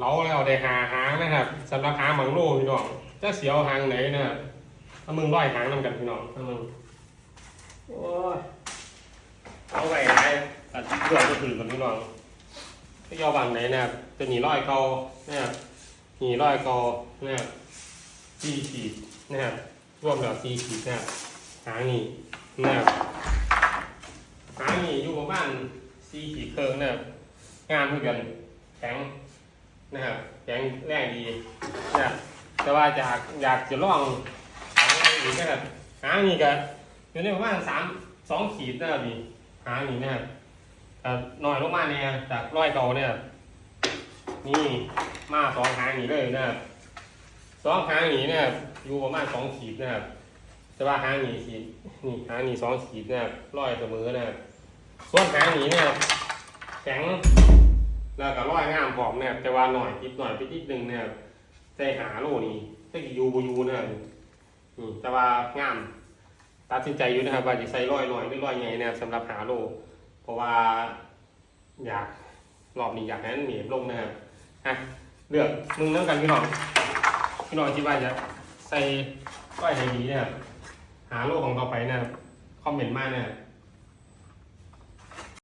เราแล้วได้หาหางนะครับสำหรับหางบางโลพี่น้องจะเสียวหางไหนนะครับถ้ามึงร้อยหางนำกันพี่น้องถ้ามึงโอ้ยเอาไว้ไหนตัดเรื่องก็ถือกันพี่น้องที่เอบางไหนนะครับจะหนีร้อยเกานะครับหนีร้อยเกานะครับสี่ขีดนะครับรวมแล้วสี่ขีดนะครับหางนี่นะครับหางนี่อยู่ประมาณสี่ขีดเคิงนะครับงามเหมือนกันแข็ง นะครับแข็งแรงดีนะแต่ว่าอยากอยากจะลองหางนี้นะครับหางนี้ก็อยู่ในประมาณสามสองขีดนะครับนี่หางนี้นะครับแต่น้อยลงมาเนี่ยจากร้อยเก่าเนี่ยนี่มาสองหางนี้เลยนะครับสองหางนี้เนี่ยอยู่ประมาณสองขีดนะครับแต่ว่าหางนี้ขีดนี่หางนี้สองขีดนะครับร้อยเสมอนะครับส่วนหางนี้เนี่ยแข็ง แล้วก็ร้อยงามพร้อมเนี่ยแต่ว่าหน่อยติดหน่อยไปนิดนึงเนี่ยใจหาโลนี่จะกี่ยูบยูนะครับนี่แต่ว่างามตัดสินใจอยู่นะครับว่าจะใส่ร้อยหน่อยหรือร้อยใหญ่นะครับสำหรับหาโล เพราะว่าอยากรอบนี้อยากให้มันเหนียบลงนะครับอะเลือกมึงน้ำกันพี่น้องพี่น้องคิดว่าจะใส่ร้อยไหนดีนะครับหาโลของต่อไปนะครับคอมเมนต์มานะครับ